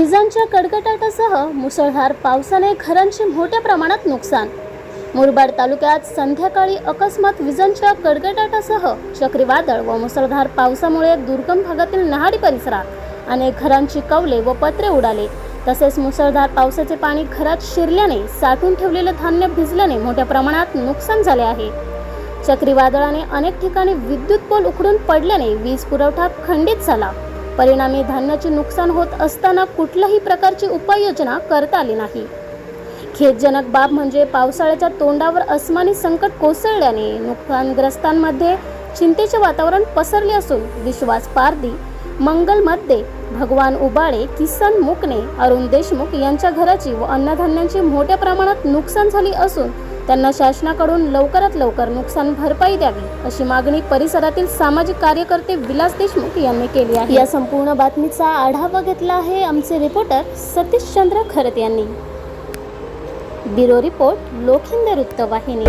विजांच्या कडकडाटासह मुसळधार पावसाने घरांचे मोठ्या प्रमाणात नुकसान. मुरबाड तालुक्यात संध्याकाळी अकस्मात विजांच्या कडकडाटासह चक्रीवादळ व मुसळधार पावसामुळे दुर्गम भागातील नहाडी परिसरात अनेक घरांची कवले व पत्रे उडाले. तसेच मुसळधार पावसाचे पाणी घरात शिरल्याने साठवून ठेवलेले धान्य भिजल्याने मोठ्या प्रमाणात नुकसान झाले आहे. चक्रीवादळाने अनेक ठिकाणी विद्युत पोल उखडून पडल्याने वीज पुरवठा खंडित झाला. परिणामी धान्याचे नुकसान होत असताना कुठल्याही प्रकारची उपाययोजना करता आली नाही. खेदजनक बाब म्हणजे पावसाळ्याच्या तोंडावर अस्मानी संकट कोसळल्याने नुकसानग्रस्तांमध्ये चिंतेचे वातावरण पसरले असून विश्वास पारदी मंगलमध्ये भगवान उबाळे किसन मुकणे अरुण देशमुख यांच्या घराची व अन्नधान्यांची मोठ्या प्रमाणात नुकसान झाली असून त्यांना शासनाकडून लवकरात लवकर नुकसान भरपाई द्यावी अशी मागणी परिसरातील सामाजिक कार्यकर्ते विलास देशमुख यांनी केली आहे. या संपूर्ण बातमीचा आढावा घेतला आहे आमचे रिपोर्टर सतीश चंद्र खरत यांनी. ब्युरो रिपोर्ट लोखिंद वृत्तवाहिनी.